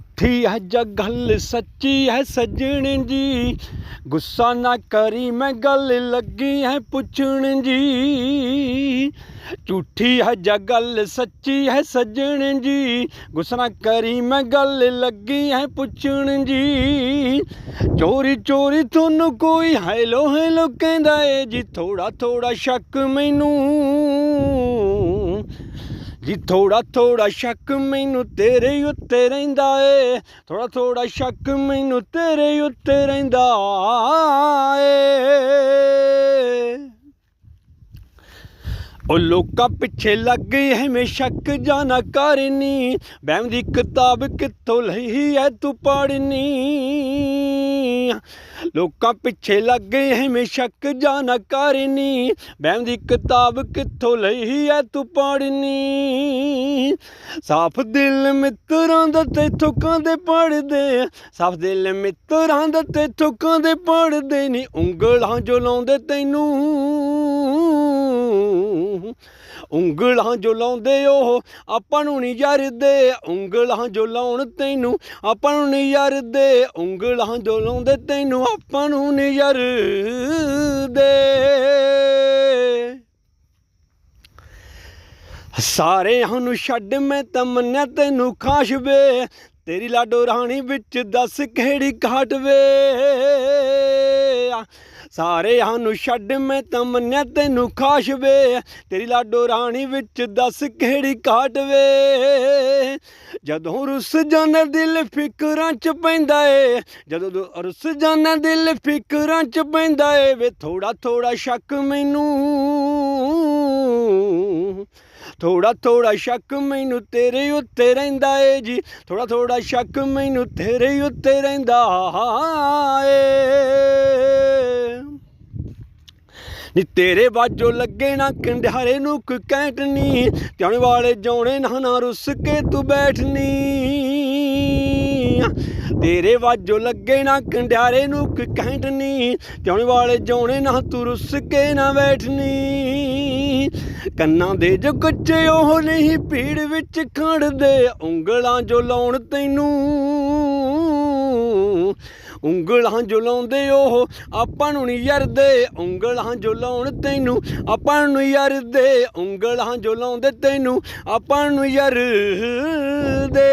ਝੂਠੀ ਹੈ ਜਾਂ ਗੱਲ ਸੱਚੀ ਹੈ ਸੱਜਣ ਜੀ ਗੁੱਸਾ ਨਾ ਕਰੀ ਮੈਂ ਗੱਲ ਲੱਗੀ ਹੈ ਪੁੱਛਣ ਜੀ ਝੂਠੀ ਹੈ ਜਾਂ ਗੱਲ ਸੱਚੀ ਹੈ ਸੱਜਣ ਜੀ ਗੁੱਸਾ ਨਾ ਕਰੀ ਮੈਂ ਗੱਲ ਲੱਗੀ ਹੈ ਪੁੱਛਣ ਜੀ ਚੋਰੀ ਚੋਰੀ ਤੁਹਾਨੂੰ ਕੋਈ ਹੈਲੋ ਹੈਲੋ ਕਹਿੰਦਾ ਏ ਜੀ ਥੋੜਾ ਥੋੜਾ ਸ਼ੱਕ ਮੈਨੂੰ ਜੀ ਥੋੜਾ ਥੋੜਾ ਸ਼ੱਕ ਮੈਨੂੰ ਤੇਰੇ ਉੱਤੇ ਰਹਿੰਦਾ ਏ। ਥੋੜਾ ਥੋੜਾ ਸ਼ੱਕ ਮੈਨੂੰ ਤੇਰੇ ਉੱਤੇ ਰਹਿੰਦਾ ਏ। ਉਹ ਲੋਕਾਂ ਪਿੱਛੇ ਲੱਗ ਗਈ, ਐਵੇਂ ਸ਼ੱਕ ਜਾਣਾ ਕਰਨੀ। ਬਹਿਮ ਦੀ ਕਿਤਾਬ ਕਿੱਥੋਂ ਲਈ ਐ ਤੂੰ ਪੜਨੀ ਲੋਕਾਂ ਪਿੱਛੇ ਲੱਗ ਗਏ, ਐਵੇਂ ਸ਼ੱਕ ਜਾਣਾ ਕਰਨੀ। ਬਹਿਮ ਦੀ ਕਿਤਾਬ ਕਿੱਥੋਂ ਲਈ ਐ ਤੂੰ ਪੜਨੀ ਸਾਫ਼ ਦਿਲ ਮਿੱਤਰਾਂ ਦਾ ਤੇਥੋਂ ਕਾਂਦੇ ਪੜਦੇ ਸਾਫ਼ ਦਿਲ ਮਿੱਤਰਾਂ ਦਾ ਤੇਥੋਂ ਕਾਂਦੇ ਪੜਦੇ ਨਹੀਂ ਉਂਗਲਾਂ ਜੋ ਲਾਉਂਦੇ ਤੈਨੂੰ। ਉਂਗਲਾਂ ਜੋ ਲਾਉਂਦੇ ਉਹ ਆਪਾਂ ਨੂੰ ਨਹੀਂ ਯਾਰਦੇ। ਉਂਗਲਾਂ ਜੋ ਲਾਉਣ ਤੈਨੂੰ ਆਪਾਂ ਨੂੰ ਨਹੀਂ ਯਾਰਦੇ। ਉਂਗਲਾਂ ਜੋ ਲਾਉਂਦੇ ਤੈਨੂੰ ਆਪਾਂ ਨੂੰ ਨਹੀਂ ਯਾਰਦੇ। ਸਾਰਿਆਂ ਨੂੰ ਛੱਡ ਮੈਂ ਤਾਂ ਮੰਨਿਆ ਤੈਨੂੰ ਖਾਸ਼ ਵੇ। ਤੇਰੀ ਲਾਡੋ ਰਾਣੀ ਵਿੱਚ ਦੱਸ ਕਿਹੜੀ ਘਾਟ ਵੇ? ਸਾਰੇ ਨੂੰ ਛੱਡ ਮੈਂ ਤਾਂ ਮੰਨਿਆ ਤੈਨੂੰ ਖਾਸ਼ ਵੇ। ਤੇਰੀ ਲਾਡੋ ਰਾਣੀ ਵਿੱਚ ਦੱਸ ਕਿਹੜੀ ਘਾਟ ਵੇ। ਜਦੋਂ ਰੁੱਸ ਜਾਂਦਾ ਦਿਲ ਫਿਕਰਾਂ ਚ ਪੈਂਦਾ ਏ, ਜਦੋਂ ਦੋ, ਰੁੱਸ ਜਾਂਦਾ ਦਿਲ ਫਿਕਰਾਂ ਚ ਪੈਂਦਾ ਏ, ਵੇ ਥੋੜਾ ਥੋੜਾ ਸ਼ੱਕ ਮੈਨੂੰ। ਥੋੜਾ ਥੋੜਾ ਸ਼ੱਕ ਮੈਨੂੰ ਤੇਰੇ ਉੱਤੇ ਰਹਿੰਦਾ ਏ ਜੀ। ਥੋੜਾ ਥੋੜਾ ਸ਼ੱਕ ਮੈਨੂੰ ਤੇਰੇ ਉੱਤੇ ਰਹਿੰਦਾ ਏ। ਨੀ ਤੇਰੇ ਵਾਜੋ ਲੱਗੇ ਨਾ ਕੰਡਿਆਰੇ ਨੂੰ ਕੋਈ ਕੈਂਟ ਨੀ ਵਾਲੇ ਜਾਉਣੇ ਨਾ ਨਾ ਰੁੱਸ ਕੇ ਤੂੰ ਬੈਠਨੀ। ਤੇਰੇ ਵਾਜੋ ਲੱਗੇ ਨਾ ਕੰਡਿਆਰੇ ਨੂੰ ਕੋਈ ਕੈਂਟ ਨੀ ਵਾਲੇ ਜਾਉਣੇ ਨਾ, ਤੂੰ ਰੁੱਸ ਕੇ ਨਾ ਬੈਠਨੀ। ਕੰਨਾਂ ਦੇ ਜੋ ਕੱਚੇ ਉਹ ਨਹੀਂ, ਭੀੜ ਵਿੱਚ ਖੜਦੇ, ਉਂਗਲਾਂ ਜੋ ਲਾਉਣ ਤੈਨੂੰ। ਉਂਗਲਾਂ ਜੋ ਲਾਉਂਦੇ ਉਹ, ਆਪਾਂ ਨੂੰ ਨਹੀਂ ਯਰਦੇ। ਉਂਗਲਾਂ ਜੋ ਤੈਨੂੰ, ਆਪਾਂ ਨੂੰ ਯਰਦੇ। ਉਂਗਲਾਂ ਜੋ ਤੈਨੂੰ, ਆਪਾਂ ਨੂੰ ਯਰਦੇ।